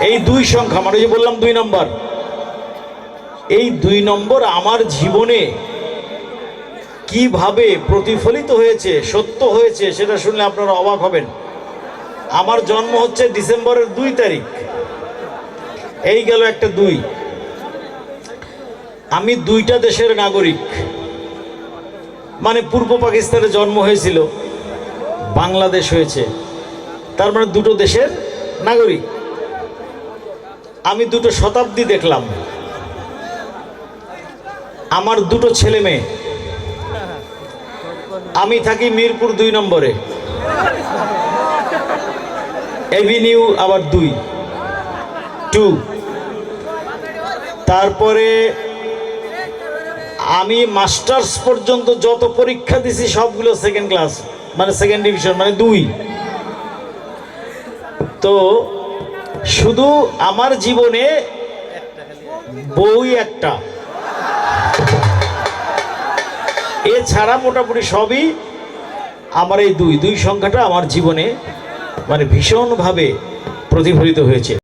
এই দুই সংখ্যা মানে যে বললাম দুই নম্বর। এই দুই নম্বর আমার জীবনে কীভাবে প্রতিফলিত হয়েছে, সত্য হয়েছে, সেটা শুনলে আপনারা অবাক হবেন। আমার জন্ম হচ্ছে ডিসেম্বরের দুই তারিখ। এই গেল একটা দুই। আমি দুইটা দেশের নাগরিক। মানে পূর্ব পাকিস্তানে জন্ম হয়েছিল, বাংলাদেশ হয়েছে। তার মানে দুটো দেশের নাগরিক। আমি দুটো শতাব্দী দেখলাম। আমার দুটো ছেলে মেয়ে। আমি থাকি মিরপুর দুই নম্বরে। এভিনিউ আবার দুই। টু তারপরে আমি মাস্টার্স পর্যন্ত যত পরীক্ষা দিছি, সবগুলো সেকেন্ড ক্লাস মানে সেকেন্ড ডিভিশন মানে দুই। তো শুধু আমার জীবনে বই একটা। এছাড়া মোটামুটি সবই আমার এই দুই দুই সংখ্যাটা আমার জীবনে মানে ভীষণভাবে প্রতিফলিত হয়েছে।